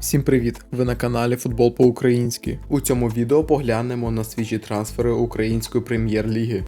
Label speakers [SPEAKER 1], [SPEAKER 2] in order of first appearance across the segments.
[SPEAKER 1] Всім привіт! Ви на каналі Футбол по-українськи. У цьому відео поглянемо на свіжі трансфери української прем'єр-ліги.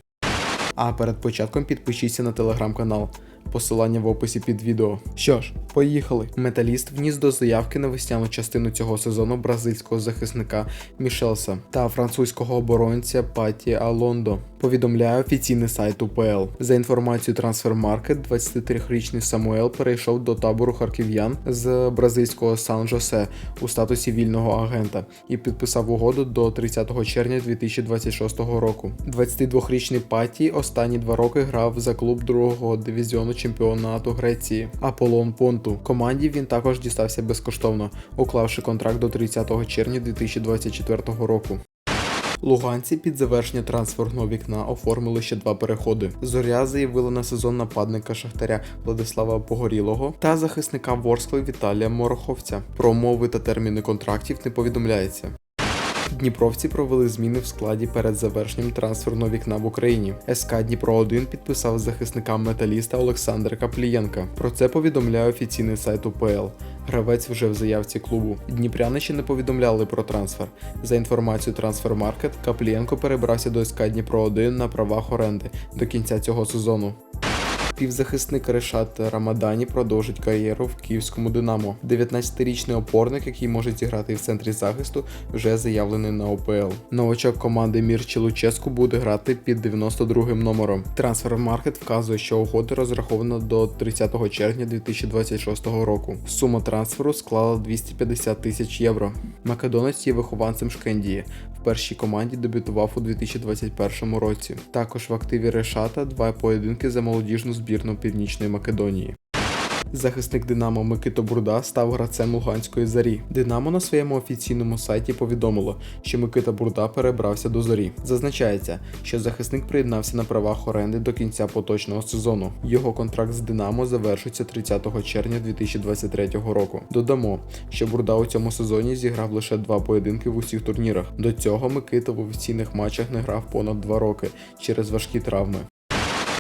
[SPEAKER 1] А перед початком підпишіться на телеграм-канал. Посилання в описі під відео. Що ж, поїхали. Металіст вніс до заявки на весняну частину цього сезону бразильського захисника Мішелса та французького оборонця Паті Алондо. Повідомляє офіційний сайт УПЛ. За інформацією Transfermarkt, 23-річний Самуел перейшов до табору харків'ян з бразильського Сан-Жосе у статусі вільного агента і підписав угоду до 30 червня 2026 року. 22-річний Паті останні два роки грав за клуб другого дивізіону чемпіонату Греції Аполлон Понту. Команді він також дістався безкоштовно, уклавши контракт до 30 червня 2024 року. Луганці під завершення трансферного вікна оформили ще два переходи. Зоря заявила на сезон нападника Шахтаря Владислава Погорілого та захисника Ворскли Віталія Мороховця. Про умови та терміни контрактів не повідомляється. Дніпровці провели зміни в складі перед завершенням трансферного вікна в Україні. СК Дніпро 1 підписав з захисникам металіста Олександра Каплієнка. Про це повідомляє офіційний сайт УПЛ. Гравець вже в заявці клубу. Дніпряни ще не повідомляли про трансфер. За інформацією Transfermarkt, Каплієнко перебрався до СК Дніпро 1 на правах оренди до кінця цього сезону. Півзахисник Решат Рамадані продовжить кар'єру в київському Динамо. 19-річний опорник, який може зіграти в центрі захисту, вже заявлений на ОПЛ. Новачок команди Мірчі Луческу буде грати під 92-м номером. Трансфермаркет вказує, що угода розрахована до 30 червня 2026 року. Сума трансферу склала 250 тисяч євро. Македонець є вихованцем Шкендії. В першій команді дебютував у 2021 році. Також в активі Решата два поєдинки за молодіжну збірну Північної Македонії. Захисник Динамо Микито Бурда став гравцем Луганської зарі. Динамо на своєму офіційному сайті повідомило, що Микита Бурда перебрався до зорі. Зазначається, що захисник приєднався на правах оренди до кінця поточного сезону. Його контракт з Динамо завершиться 30 червня 2023 року. Додамо, що Бурда у цьому сезоні зіграв лише два поєдинки в усіх турнірах. До цього Микита в офіційних матчах не грав понад два роки через важкі травми.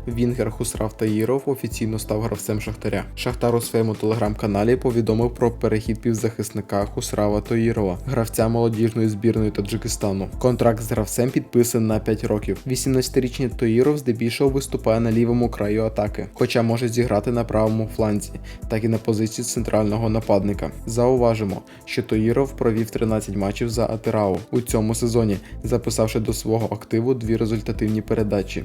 [SPEAKER 1] Вінгер Хусрав Таїров офіційно став гравцем Шахтаря. Шахтар у своєму телеграм-каналі повідомив про перехід півзахисника Хусрава Таїрова, гравця молодіжної збірної Таджикистану. Контракт з гравцем підписаний на 5 років. 18-річний Таїров здебільшого виступає на лівому краю атаки, хоча може зіграти на правому фланзі, так і на позиції центрального нападника. Зауважимо, що Таїров провів 13 матчів за Атерау у цьому сезоні, записавши до свого активу дві результативні передачі.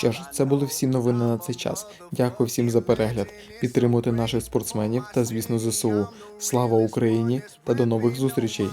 [SPEAKER 1] Що ж, це були всі новини на цей час. Дякую всім за перегляд. Підтримуйте наших спортсменів та, звісно, ЗСУ. Слава Україні та до нових зустрічей!